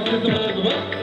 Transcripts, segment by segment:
Yaptırdım ağzıma.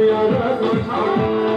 yaradan